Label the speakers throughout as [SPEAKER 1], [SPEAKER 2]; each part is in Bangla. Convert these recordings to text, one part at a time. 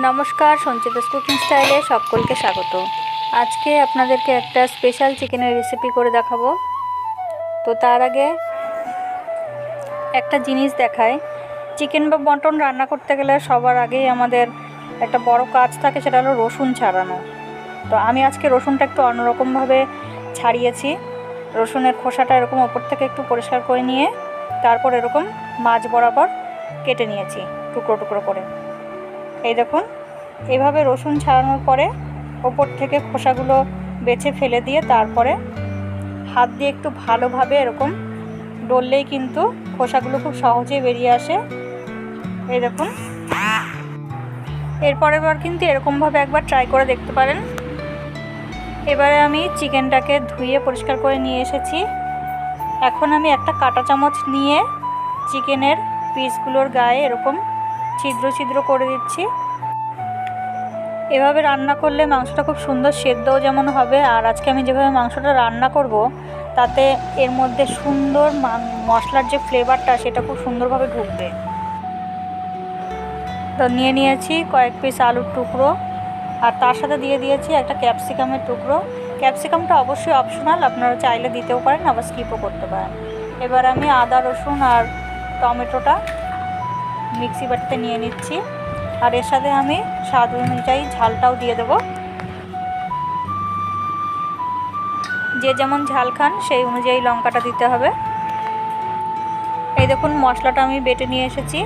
[SPEAKER 1] নমস্কার সঞ্চিতাস কুকিং স্টাইলে সকলকে স্বাগত। আজকে আপনাদেরকে একটা স্পেশাল চিকেনের রেসিপি করে দেখাবো। তো তার আগে একটা জিনিস দেখায় চিকেন বা মটন রান্না করতে গেলে সবার আগেই আমাদের একটা বড় কাজ থাকে, সেটা হলো রসুন ছাড়ানো। তো আমি আজকে রসুনটা একটু অন্যরকমভাবে ছাড়িয়েছি। রসুনের খোসাটা এরকম ওপর থেকে একটু পরিষ্কার করে নিয়ে, তারপর এরকম মাছ বরাবর কেটে নিয়েছি, টুকরো টুকরো করে। এই দেখুন, এভাবে রসুন ছাড়ানোর পরে ওপর থেকে খোসাগুলো বেছে ফেলে দিয়ে তারপরে হাত দিয়ে একটু ভালোভাবে এরকম ডললেই কিন্তু খোসাগুলো খুব সহজেই বেরিয়ে আসে। এই দেখুন। এরপরের বার কিন্তু এরকমভাবে একবার ট্রাই করে দেখতে পারেন। এবারে আমি চিকেনটাকে ধুয়ে পরিষ্কার করে নিয়ে এসেছি। এখন আমি একটা কাঁটা চামচ নিয়ে চিকেনের পিসগুলোর গায়ে এরকম ছিদ্র ছিদ্র করে দিচ্ছি। এভাবে রান্না করলে মাংসটা খুব সুন্দর সেদ্ধও যেমন হবে, আর আজকে আমি যেভাবে মাংসটা রান্না করব, তাতে এর মধ্যে সুন্দর মশলার যে ফ্লেভারটা সেটা খুব সুন্দরভাবে ঢুকবে। তো নিয়ে নিয়েছি কয়েক পিস আলুর টুকরো, আর তার সাথে দিয়ে দিয়েছি একটা ক্যাপসিকামের টুকরো। ক্যাপসিকামটা অবশ্যই অপশনাল আপনারা চাইলে দিতেও পারেন, আবার স্কিপও করতে পারেন। এবার আমি আদা, রসুন আর টমেটোটা মিক্সি বাটিতে নিয়ে নিচ্ছি। আর এর সাথে আমি স্বাদ অনুযায়ী ঝালটাও দিয়ে দেবো। যে যেমন ঝাল খান, সেই অনুযায়ী লঙ্কাটা দিতে হবে। এই দেখুন, মশলাটা আমি বেটে নিয়ে এসেছি।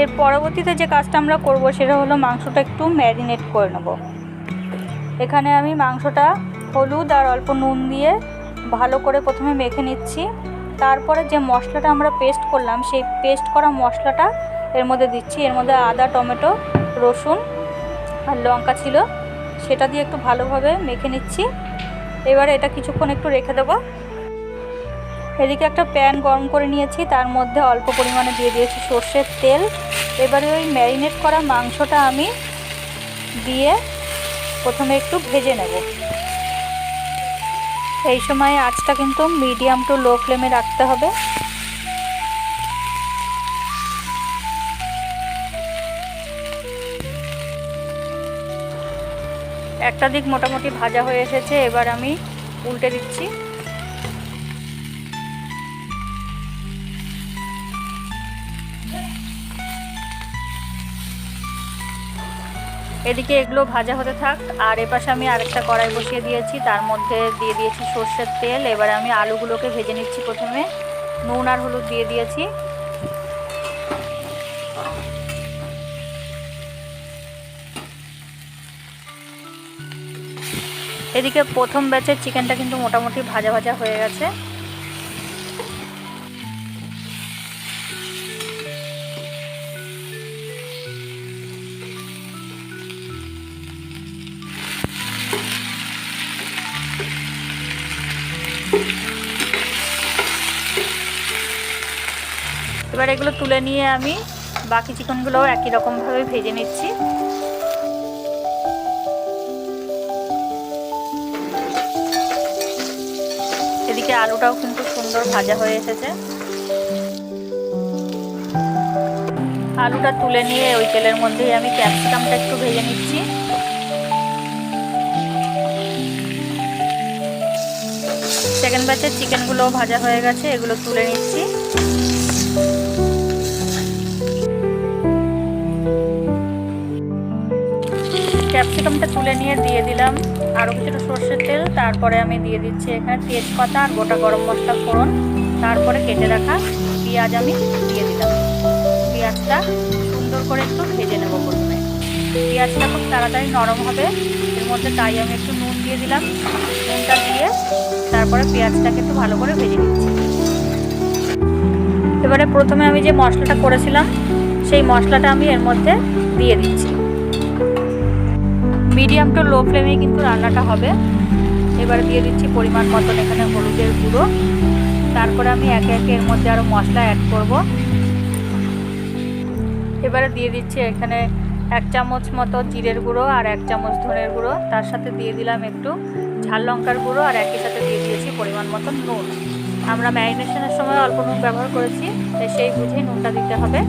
[SPEAKER 1] এর পরবর্তীতে যে কাজটা আমরা করব, সেটা হলো মাংসটা একটু ম্যারিনেট করে নেব। এখানে আমি মাংসটা হলুদ আর অল্প নুন দিয়ে ভালো করে প্রথমে মেখে নিচ্ছি। তারপরে যে মশলাটা আমরা পেস্ট করলাম, সেই পেস্ট করা মশলাটা এর মধ্যে দিচ্ছি। এর মধ্যে আদা, টমেটো, রসুন আর লঙ্কা ছিল, সেটা দিয়ে একটু ভালোভাবে মেখে নিচ্ছি। এবারে এটা কিছুক্ষণ একটু রেখে দেবো। এদিকে একটা প্যান গরম করে নিয়েছি, তার মধ্যে অল্প পরিমাণে দিয়ে দিয়েছি সর্ষের তেল। এবারে ওই ম্যারিনেট করা মাংসটা আমি দিয়ে প্রথমে একটু ভেজে নেব। এই সময় আঁচটা কিন্তু মিডিয়াম টু লো ফ্লেমে রাখতে হবে। একটা দিক মোটামুটি ভাজা হয়ে এসেছে, এবার আমি উল্টে দিচ্ছি। এদিকে এগুলো ভাজা হতে থাক। আর এপাশে আমি আরেকটা কড়াই বসিয়ে দিয়েছি। তার মধ্যে দিয়ে দিয়েছি সর্ষের তেল। এবারে আমি আলুগুলোকে ভেজে নিচ্ছি প্রথমে। নুন আর হলুদ দিয়ে দিয়েছি। এদিকে প্রথম ব্যাচের চিকেনটা কিন্তু মোটামুটি ভাজা ভাজা হয়ে গেছে। এবার এগুলো তুলে নিয়ে আমি বাকি চিকেনগুলোও একই রকমভাবে ভেজে নিচ্ছি। এদিকে আলুটাও কিন্তু সুন্দর ভাজা হয়ে এসেছে। আলুটা তুলে নিয়ে ওই তেলের মধ্যেই আমি ক্যাপসিকামটা একটু ভেজে নিচ্ছি। সেকেন্ড ব্যাচের চিকেনগুলো ভাজা হয়ে গেছে, এগুলো তুলে নিচ্ছি। ক্যাপসিকামটা তুলে নিয়ে দিয়ে দিলাম। আরও কিছুটা সর্ষের তেল, তারপরে আমি দিয়ে দিচ্ছি এখানে তেজপাতা আর গোটা গরম মশলা ফোড়ন। তারপরে কেটে রাখা পেঁয়াজ আমি দিয়ে দিলাম। পেঁয়াজটা সুন্দর করে একটু ভেজে নেব প্রথমে। পেঁয়াজটা খুব তাড়াতাড়ি নরম হবে। এর মধ্যে তাই আমি একটু নুন দিয়ে দিলাম। নুনটা দিয়ে তারপরে পেঁয়াজটাকে একটু ভালো করে ভেজে নিচ্ছি। এবারে প্রথমে আমি যে মশলাটা করেছিলাম, সেই মশলাটা আমি এর মধ্যে দিয়ে দিচ্ছি। মিডিয়াম টু লো ফ্লেমে কিন্তু রান্নাটা হবে। এবারে দিয়ে দিচ্ছি পরিমাণ মতন এখানে হলুদের গুঁড়ো। তারপরে আমি একে একে এর মধ্যে আরও মশলা অ্যাড করব। এবারে দিয়ে দিচ্ছি এখানে এক চামচ মতো জিরের গুঁড়ো আর এক চামচ ধনের গুঁড়ো। তার সাথে দিয়ে দিলাম একটু ঝাল লঙ্কার গুঁড়ো আর একই সাথে দিয়ে দিয়েছি পরিমাণ মতন নুন। আমরা ম্যারিনেশনের সময় অল্প নুন ব্যবহার করেছি, তাই সেই বুঝেই নুনটা দিতে হবে।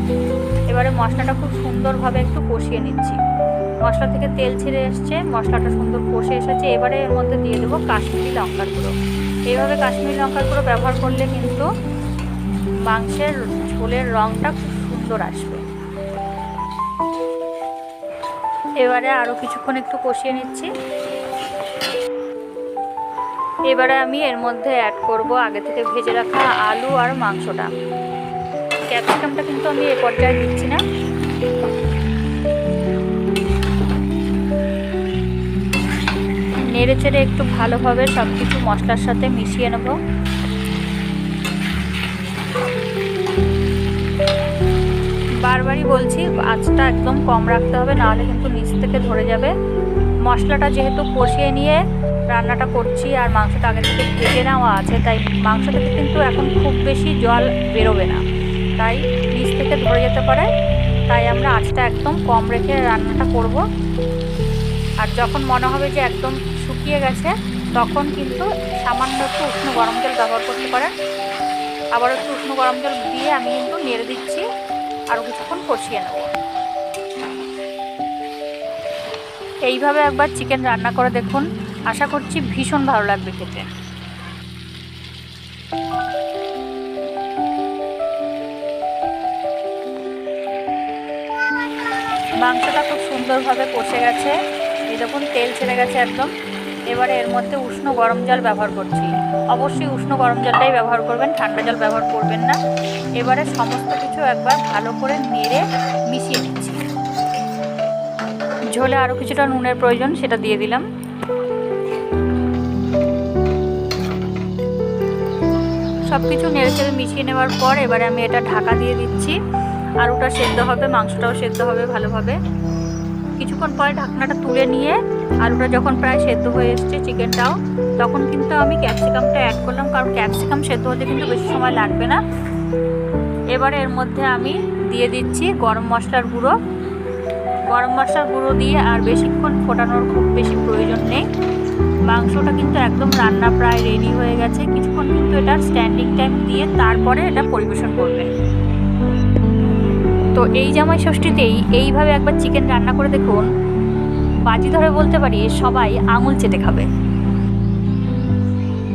[SPEAKER 1] এবারে মশলাটা খুব সুন্দরভাবে একটু কষিয়ে নিচ্ছি। মশলা থেকে তেল ছেড়ে এসছে, মশলাটা সুন্দর কষে এসেছে। এবারে এর মধ্যে দিয়ে দেবো কাশ্মীরি লঙ্কার গুঁড়ো। এইভাবে কাশ্মীরি লঙ্কার গুঁড়ো ব্যবহার করলে কিন্তু মাংসের ঝোলের রঙটা খুব সুন্দর আসবে। এবারে আরও কিছুক্ষণ একটু কষিয়ে নিচ্ছি। এবারে আমি এর মধ্যে অ্যাড করব আগে থেকে ভেজে রাখা আলু আর মাংসটা। ক্যাপসিকামটা কিন্তু আমি এ পর্যায়ে দিচ্ছি না। নেড়ে চেড়ে একটু ভালোভাবে সব কিছু মশলার সাথে মিশিয়ে নেব। বারবারই বলছি, আঁচটা একদম কম রাখতে হবে, নাহলে কিন্তু নিচ থেকে ধরে যাবে। মশলাটা যেহেতু কষিয়ে নিয়ে রান্নাটা করছি আর মাংসটা আগে থেকে ভেজে নেওয়া আছে, তাই মাংস থেকে কিন্তু এখন খুব বেশি জল বেরোবে না। তাই নিচ থেকে ধরে যেতে পারে, তাই আমরা আঁচটা একদম কম রেখে রান্নাটা করব। আর যখন মনে হবে যে একদম শুকিয়ে গেছে, তখন কিন্তু সামান্য একটু উষ্ণ গরম জল ব্যবহার করতে পারেন। আবার একটু উষ্ণ গরম জল দিয়ে আমি কিন্তু নেড়ে দিচ্ছি আর কিছুক্ষণ কষিয়ে নেব। এইভাবে একবার চিকেন রান্না করে দেখুন। আশা করছি ভীষণ ভালো লাগবে খেতে। মাংসটা খুব সুন্দরভাবে কষে গেছে। এই দেখুন, তেল ছেড়ে গেছে একদম। এবারে এর মধ্যে উষ্ণ গরম জল ব্যবহার করছি। অবশ্যই উষ্ণ গরম জলটাই ব্যবহার করবেন, ঠান্ডা জল ব্যবহার করবেন না। এবারে সমস্ত কিছু একবার ভালো করে নেড়ে মিশিয়ে নিচ্ছি। ঝোলে আরও কিছুটা নুনের প্রয়োজন, সেটা দিয়ে দিলাম। সব কিছু নেড়ে চেড়ে মিশিয়ে নেওয়ার পর এবারে আমি এটা ঢাকা দিয়ে দিচ্ছি। আলুটা সেদ্ধ হবে, মাংসটাও সেদ্ধ হবে ভালোভাবে। কিছুক্ষণ পরে ঢাকনাটা তুলে নিয়ে আলুটা যখন প্রায় সেদ্ধ হয়ে এসছে চিকেনটাও, তখন কিন্তু আমি ক্যাপসিকামটা অ্যাড করলাম, কারণ ক্যাপসিকাম সেদ্ধ হতে কিন্তু বেশি সময় লাগবে না। এবারে এর মধ্যে আমি দিয়ে দিচ্ছি গরম মশলার গুঁড়ো। গরম মশলার গুঁড়ো দিয়ে আর বেশিক্ষণ ফোটানোর খুব বেশি প্রয়োজন নেই। মাংসটা কিন্তু একদম রান্না প্রায় রেডি হয়ে গেছে। কিছুক্ষণ কিন্তু এটা স্ট্যান্ডিং টাইম দিয়ে তারপরে এটা পরিবেশন করবে। তো এই জামাই ষষ্ঠীতেই এইভাবে একবার চিকেন রান্না করে দেখুন। বাজি ধরে বলতে পারি সবাই আঙুল চেটে খাবে।